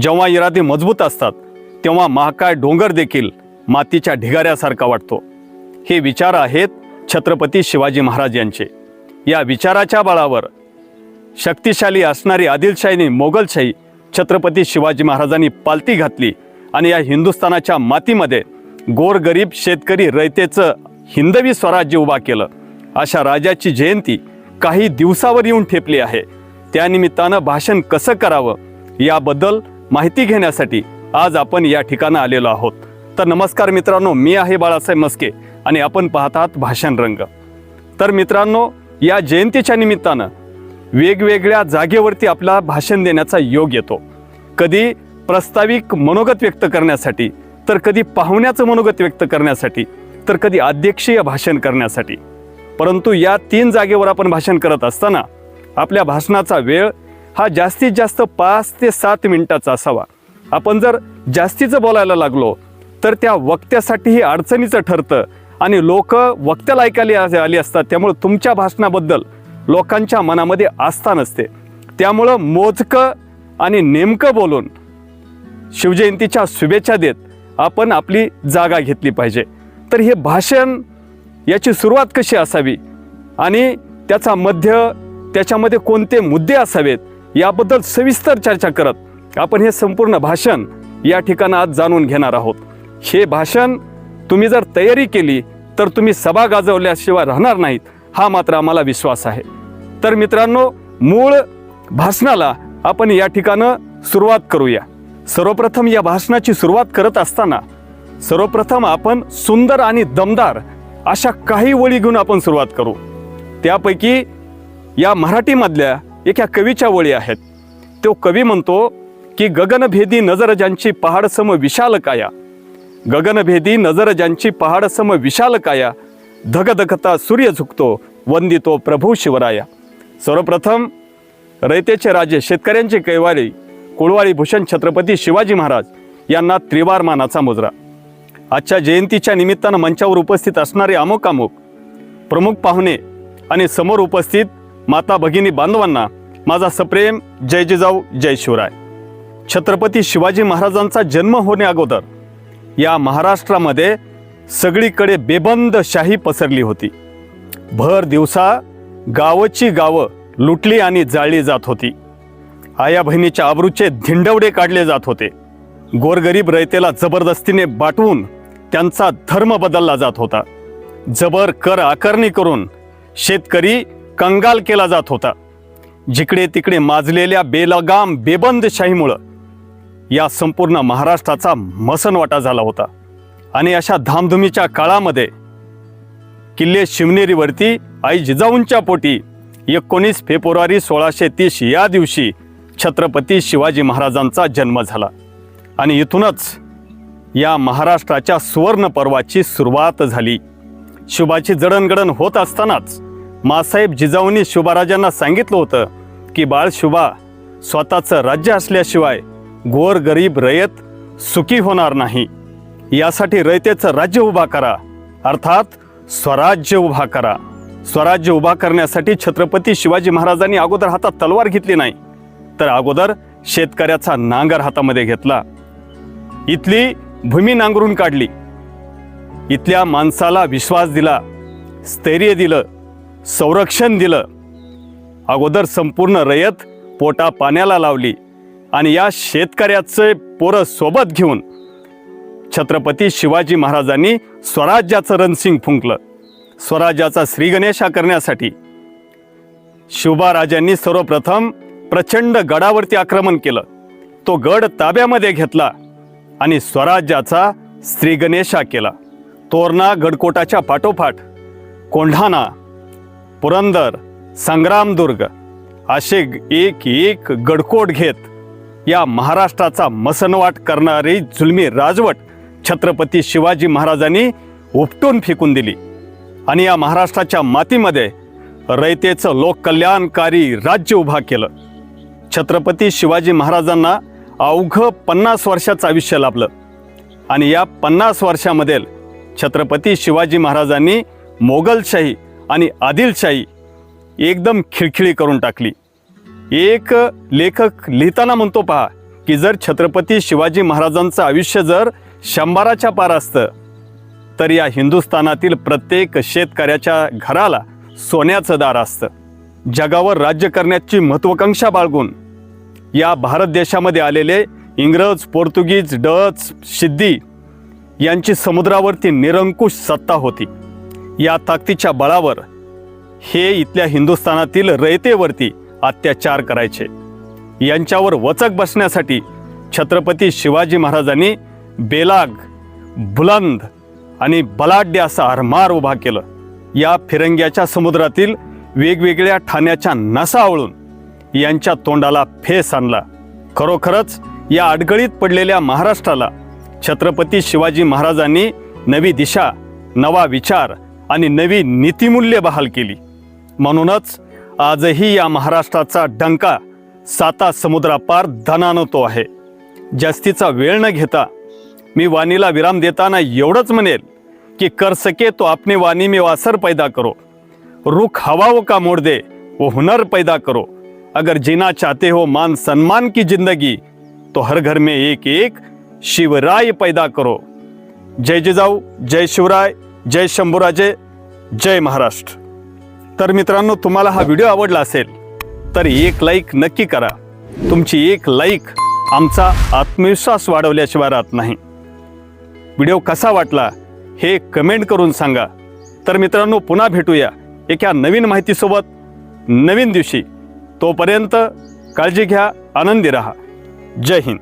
जेव्हा इरादे मजबूत असतात तेव्हा महाकाय डोंगर देखील मातीच्या ढिगाऱ्यासारखा वाटतो. हे विचार आहेत छत्रपती शिवाजी महाराज यांचे. या विचाराच्या बळावर शक्तिशाली असणारी आदिलशाहीने मोगलशाही छत्रपती शिवाजी महाराजांनी पालती घातली आणि या हिंदुस्थानाच्या मातीमध्ये गोरगरीब शेतकरी रयतेचं हिंदवी स्वराज्य उभा केलं. अशा राजाची जयंती काही दिवसावर येऊन ठेपली आहे. त्यानिमित्तानं भाषण कसं करावं? याबद्दल माहिती घेण्यासाठी आज आपण या ठिकाणं आलेलो आहोत. तर नमस्कार मित्रांनो मी आहे बाळासाहेब मस्के आणि आपण पाहतात भाषण रंग. तर मित्रांनो या जयंतीच्या निमित्तानं वेगवेगळ्या जागेवरती आपला भाषण देण्याचा योग येतो. कधी प्रस्ताविक मनोगत व्यक्त करण्यासाठी तर कधी पाहुण्याचं मनोगत व्यक्त करण्यासाठी तर कधी अध्यक्षीय भाषण करण्यासाठी. परंतु या तीन जागेवर आपण भाषण करत असताना आपल्या भाषणाचा वेळ हा जास्तीत जास्त पाच ते सात मिनिटाचा असावा. आपण जर जास्तीचं बोलायला लागलो तर त्या वक्त्यासाठीही अडचणीचं ठरतं आणि लोक वक्त्याला ऐकायला आली असतात. त्यामुळं तुमच्या भाषणाबद्दल लोकांच्या मनामध्ये आस्था नसते. त्यामुळं मोजकं आणि नेमकं बोलून शिवजयंतीच्या शुभेच्छा देत आपण आपली जागा घेतली पाहिजे. तर हे भाषण याची सुरुवात कशी असावी आणि त्याचा मध्य त्याच्यामध्ये कोणते मुद्दे असावेत याबद्दल सविस्तर चर्चा करत आपण हे संपूर्ण भाषण या ठिकाणी आज जाणून घेणार आहोत. हे भाषण तुम्ही जर तयारी केली तर तुम्ही सभा गाजवल्याशिवाय राहणार नाहीत हा मात्र आम्हाला विश्वास आहे. तर मित्रांनो मूळ भाषणाला आपण या ठिकाणं सुरुवात करूया. सर्वप्रथम या भाषणाची सुरुवात करत असताना सर्वप्रथम आपण सुंदर आणि दमदार अशा काही ओळी घेऊन आपण सुरुवात करू. त्यापैकी या मराठीमधल्या एक ह्या कवीच्या ओळी आहेत. तो कवी म्हणतो की गगनभेदी नजर ज्यांची पहाडसम विशाल काया. गगनभेदी नजर ज्यांची पहाडसम विशाल काया. धगधगता सूर्य झुकतो वंदितो प्रभू शिवराया. सर्वप्रथम रयतेचे राजे शेतकऱ्यांचे कैवारी कुळवाडी भूषण छत्रपती शिवाजी महाराज यांना त्रिवार मानाचा मुजरा. आजच्या जयंतीच्या निमित्तानं मंचावर उपस्थित असणारे अमुक अमुक प्रमुख पाहुणे आणि समोर उपस्थित माता भगिनी बांधवांना माझा सप्रेम जय जिजाऊ जय शिवराय. छत्रपती शिवाजी महाराजांचा जन्म होणे अगोदर या महाराष्ट्रामध्ये सगळीकडे बेबंद शाही पसरली होती. भर दिवसा गावची गावं लुटली आणि जाळली जात होती. आया बहिणीच्या आबरूचे धिंडवडे काढले जात होते. गोरगरीब रयतेला जबरदस्तीने बाटवून त्यांचा धर्म बदलला जात होता. जबर कर आकारणी करून शेतकरी कंगाल केला जात होता. जिकडे तिकडे माजलेल्या बेलगाम बेबंदशाहीमुळं या संपूर्ण महाराष्ट्राचा मसनवाटा झाला होता. आणि अशा धामधुमीच्या काळामध्ये किल्ले शिवनेरीवरती आई जिजाऊंच्या पोटी एकोणीस फेब्रुवारी सोळाशे तीस या दिवशी छत्रपती शिवाजी महाराजांचा जन्म झाला. आणि इथूनच या महाराष्ट्राच्या सुवर्ण पर्वाची सुरुवात झाली. शुभाची जडणगडण होत असतानाच मासाहेब जिजाऊंनी शुभाराजांना सांगितलं होतं की बाळ शुभा स्वतःचं राज्य असल्याशिवाय गोर गरीब रयत सुखी होणार नाही. यासाठी रयतेचं राज्य उभा करा. अर्थात स्वराज्य उभा करा. स्वराज्य उभा करण्यासाठी छत्रपती शिवाजी महाराजांनी अगोदर हातात तलवार घेतली नाही तर अगोदर शेतकऱ्याचा नांगर हातामध्ये घेतला. इथली भूमी नांगरून काढली. इथल्या माणसाला विश्वास दिला स्थैर्य दिलं संरक्षण दिलं. अगोदर संपूर्ण रयत पोटा पाण्याला लावली आणि या शेतकऱ्याचे पोरं सोबत घेऊन छत्रपती शिवाजी महाराजांनी स्वराज्याचं रणसिंग फुंकलं. स्वराज्याचा श्रीगणेशा करण्यासाठी शिवबाराजांनी सर्वप्रथम प्रचंड गडावरती आक्रमण केलं. तो गड ताब्यामध्ये घेतला आणि स्वराज्याचा श्रीगणेशा केला. तोरणा गडकोटाच्या पाठोपाठ कोंढाणा पुरंदर संग्रामदुर्ग असे एक एक गडकोट घेत या महाराष्ट्राचा मसनवाट करणारी जुलमी राजवट छत्रपती शिवाजी महाराजांनी उपटून फेकून दिली. आणि या महाराष्ट्राच्या मातीमध्ये रयतेचं लोककल्याणकारी राज्य उभा केलं. छत्रपती शिवाजी महाराजांना अवघं पन्नास वर्षाचं आयुष्य लाभलं. आणि या पन्नास वर्षामध्ये छत्रपती शिवाजी महाराजांनी मोगलशाही आणि आदिलशाही एकदम खिळखिळी करून टाकली. एक लेखक लिहिताना म्हणतो पहा की जर छत्रपती शिवाजी महाराजांचं आयुष्य जर शंभराच्या पार असतं तर या हिंदुस्थानातील प्रत्येक शेतकऱ्याच्या घराला सोन्याचं दार असतं. जगावर राज्य करण्याची महत्त्वाकांक्षा बाळगून या भारत देशामध्ये आलेले इंग्रज पोर्तुगीज डच सिद्धी यांची समुद्रावरती निरंकुश सत्ता होती. या ताकदीच्या बळावर हे इथल्या हिंदुस्थानातील रयतेवरती अत्याचार करायचे. यांच्यावर वचक बसण्यासाठी छत्रपती शिवाजी महाराजांनी बेलाग बुलंद आणि बलाढ्य असा आरमार उभा केलं. या फिरंग्याच्या समुद्रातील वेगवेगळ्या ठाण्याच्या नसा आवळून यांच्या तोंडाला फेस आणला. खरोखरच या अडगळीत पडलेल्या महाराष्ट्राला छत्रपती शिवाजी महाराजांनी नवी दिशा नवा विचार आणि नवी नीतिमूल्य बहाल केली. म्हणूनच आजही या महाराष्ट्राचा डंका साता समुद्रापार धनानं तो आहे. जास्तीचा वेळ न घेता मी वाणीला विराम देताना एवढंच म्हणेल कि कर सके तो अपने वाणी में वासर पैदा करो. रुख हवाओं का मोड़ दे वो हुनर पैदा करो. अगर जीना चाहते हो मान सम्मान की जिंदगी तो हर घर में एक एक शिवराय पैदा करो. जय जिजाऊ जय शिवराय जय शंभूराजे जय महाराष्ट्र. तर मित्रांनो तुम्हाला हा व्हिडिओ आवडला असेल तर एक लाईक नक्की करा. तुमची एक लाईक आमचा आत्मविश्वास वाढवल्याशिवाय राहत नाही. व्हिडिओ कसा वाटला हे कमेंट करून सांगा. तर मित्रांनो पुन्हा भेटूया एका नवीन माहितीसोबत नवीन दिवशी. तोपर्यंत काळजी घ्या आनंदी रहा. जय हिंद.